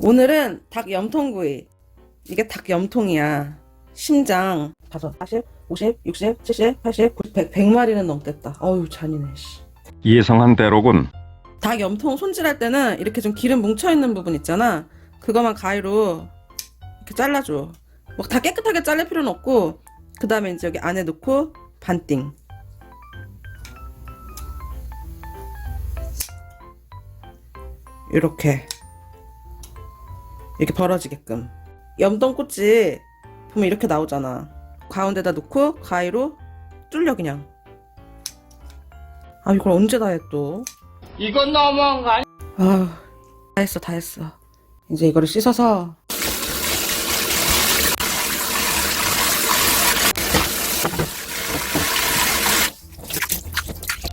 오늘은 닭 염통구이. 이게 닭 염통이야. 심장. 5, 40, 50, 60, 70, 80, 90, 100, 100마리는 넘겠다. 어휴, 잔인해, 씨. 예상한 대로군. 닭 염통 손질할 때는 이렇게 좀 기름 뭉쳐 있는 부분 있잖아. 그거만 가위로 이렇게 잘라줘. 뭐다 깨끗하게 자를 필요는 없고, 그 다음에 이제 여기 안에 넣고, 반띵. 이렇게. 이렇게 벌어지게끔. 염동꼬치 보면 이렇게 나오잖아. 가운데다 놓고, 가위로 뚫려, 그냥. 아, 이걸 언제 다 해, 또. 이건 너무한 거 아니야? 아, 다 했어, 다 했어. 이제 이거를 씻어서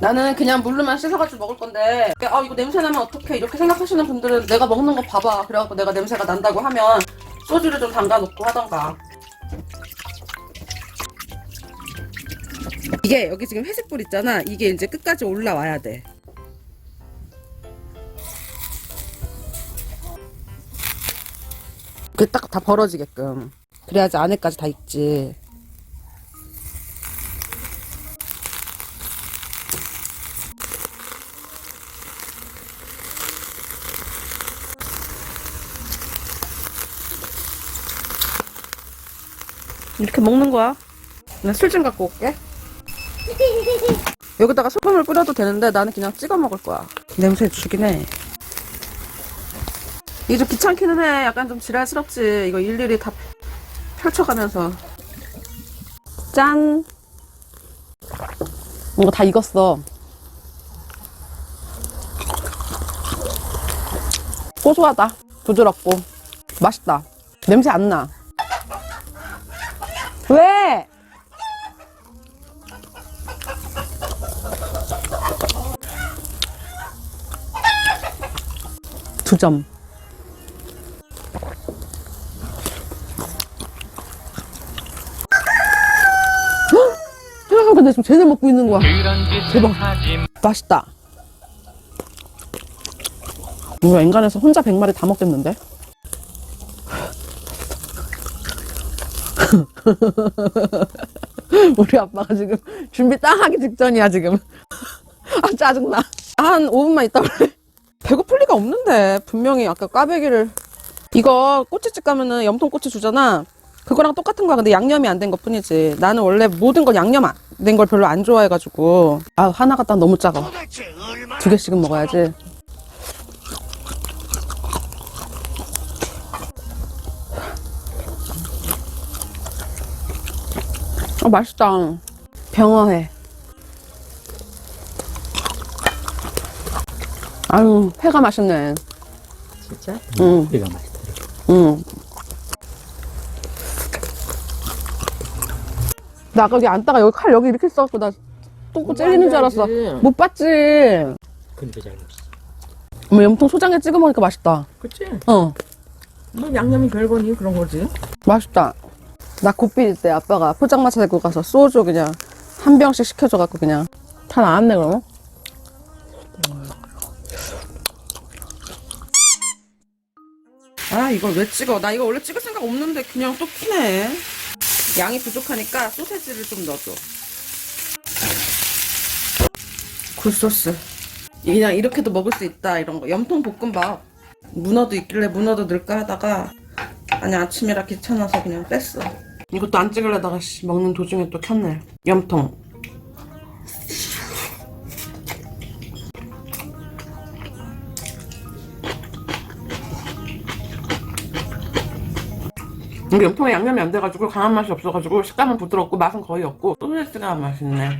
나는 그냥 물로만 씻어가지고 먹을 건데. 아 이거 냄새 나면 어떡해. 이렇게 생각하시는 분들은 내가 먹는 거 봐봐. 그래갖고 내가 냄새가 난다고 하면 소주를 좀 담가 놓고 하던가. 이게 여기 지금 회색불 있잖아. 이게 이제 끝까지 올라와야 돼. 그딱다 벌어지게끔. 그래야지 안에까지 다 익지 이렇게 먹는 거야 나 술 좀 갖고 올게 여기다가 소금을 뿌려도 되는데 나는 그냥 찍어 먹을 거야 냄새 죽이네 이게 좀 귀찮기는 해. 약간 좀 지랄스럽지. 이거 일일이 다 펼쳐가면서. 짠. 이거 다 익었어. 고소하다. 부드럽고. 맛있다. 냄새 안 나. 왜? 두 점. 아, 근데 지금 쟤네 먹고 있는 거야. 대박. 맛있다. 이거 엔간해서 혼자 100마리 다 먹겠는데? 우리 아빠가 지금 준비 딱 하기 직전이야, 지금. 아, 짜증나. 한 5분만 있다 올래? 배고플 리가 없는데. 분명히 아까 꽈배기를. 이거 꼬치집 가면은 염통꼬치 주잖아. 그거랑 똑같은 거야. 근데 양념이 안 된 것 뿐이지. 나는 원래 모든 걸 양념 안 된 걸 별로 안 좋아해가지고. 아, 하나 갖다 너무 작아. 두 개씩은 먹어야지. 아, 맛있다. 병어회. 아유, 회가 맛있네. 진짜? 응. 이거 맛있다. 응. 나 아까 여기 앉다가 여기 칼 여기 이렇게 써갖고 나 똥꼬 찔리는 줄 알았어. 못 봤지. 근데 잘 없어. 어머, 염통 소장에 찍어 먹으니까 맛있다. 그치? 어, 뭐 양념이 별거니 그런 거지. 맛있다. 나 고삐일 때 아빠가 포장마차 데리고 가서 소주 그냥 한 병씩 시켜줘갖고 그냥 다 나왔네 그럼. 아 이걸 왜 찍어? 나 이거 원래 찍을 생각 없는데 그냥 또 키네. 양이 부족하니까 소세지를 좀 넣어줘. 굴소스. 그냥 이렇게도 먹을 수 있다 이런 거. 염통 볶음밥. 문어도 있길래 문어도 넣을까 하다가 아니 아침이라 귀찮아서 그냥 뺐어. 이것도 안 찍으려다가 씨, 먹는 도중에 또 켰네. 염통. 이게 염통에 양념이 안 돼가지고 강한 맛이 없어가지고 식감은 부드럽고 맛은 거의 없고 소세지가 맛있네.